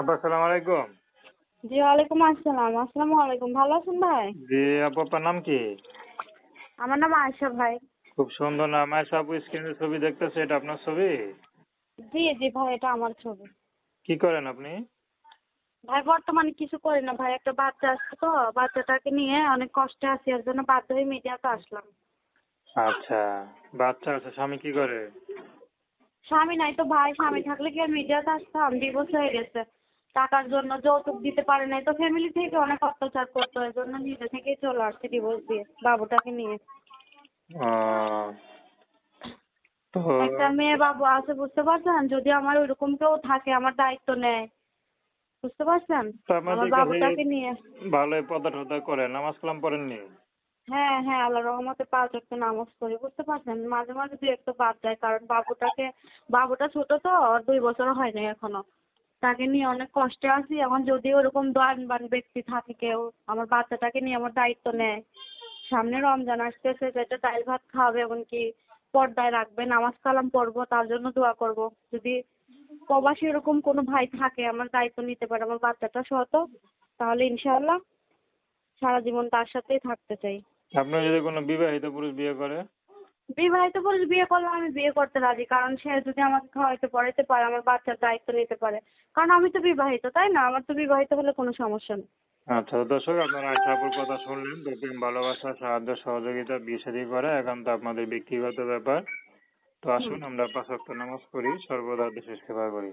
আপা সালাম আলাইকুম। জি ওয়ালাইকুম আসসালাম। আসসালামু আলাইকুম। ভালো আছেন ভাই? জি আপু আপনার নাম কি? আমার নাম আয়েশা ভাই। খুব সুন্দর নাম। আয়সা আপু স্ক্রিনে ছবি দেখতেছে এটা আপনার ছবি? জি জি ভাই এটা আমার ছবি। কি করেন আপনি? ভাই বর্তমানে কিছু করি না ভাই। একটা বাচ্চা আসছে তো বাচ্চাটাকে নিয়ে অনেক কষ্টে আছি এর জন্য বাধ্য হয়ে মিডিয়াতে আসলাম। আচ্ছা বাচ্চা আছে স্বামী কি করে? স্বামী নাই তো ভাই স্বামী থাকলে কি আর মিডিয়াতে আসতাম? ডিভোর্স হয়ে গেছে। টাকার জন্য যৌতুক দিতে পারে নাই। তো ফ্যামিলি থেকে অনেক অত্যাচার করতো এর জন্য নিজে থেকেই চলে আসছে ডিভোর্স দিয়ে বাবুটাকে নিয়ে। একটা মেয়ে বাবু আছে বুঝতে পারছেন? যদি আমার ওইরকম কেউ থাকে আমার দায়িত্ব নেয়। বুঝতে পারছেন? আমার বাবুটাকে নিয়ে। ভালোই পদা করে নামাজ কালাম পড়েননি? হ্যাঁ হ্যাঁ আল্লাহ রহমতে পাঁচ ওয়াক্ত নামাজ পড়ি বুঝতে পারছেন? মাঝে মাঝে দু একটা বাদ যায় কারণ বাবুটাকে বাবুটা ছোট তো দুই বছর হয়নি এখনও। তাকে নিয়ে অনেক কষ্টে আছি। এখন যদি ওরকম দয়ানবান ব্যক্তি থাকে কেউ, আমার বাচ্চাটাকে নিয়ে আমার দায়িত্ব নেয়। সামনে রমজান আসতেছে যেটা ডাল ভাত খাওয়াবে এমনকি পর্দায় রাখবে? নামাজ কালাম পড়ব, তার জন্য দোয়া করব। যদি প্রবাসী এরকম কোনো ভাই থাকে, আমার দায়িত্ব নিতে পারে, আমার বাচ্চাটা সহ তাহলে ইনশাআল্লাহ সারা জীবন তার সাথেই থাকতে চাই। আপনি যদি কোনো বিবাহিত পুরুষ বিয়ে করে? বিবাহিত পুরুষ বিয়ে করলে আমি বিয়ে করতে রাজি। কারণ সে যদি আমাকে খাওয়াইতে পড়াইতে পারে আমার বাচ্চার দায়িত্ব নিতে পারে। কারণ আমি তো বিবাহিত তাই না? আমার তো বিবাহিত হলে কোনো সমস্যা নেই। আচ্ছা দর্শক আপনারা আশাপুর কথা শুনলেন প্রেম ভালোবাসা সাহায্য সহযোগিতা বিয়ে করে এখন তো আপনাদের ব্যক্তিগত ব্যাপার। তো আসুন আমরা পাঁচ ওয়াক্ত নামাজ পড়ি সর্বদা দেশের সেবা করি।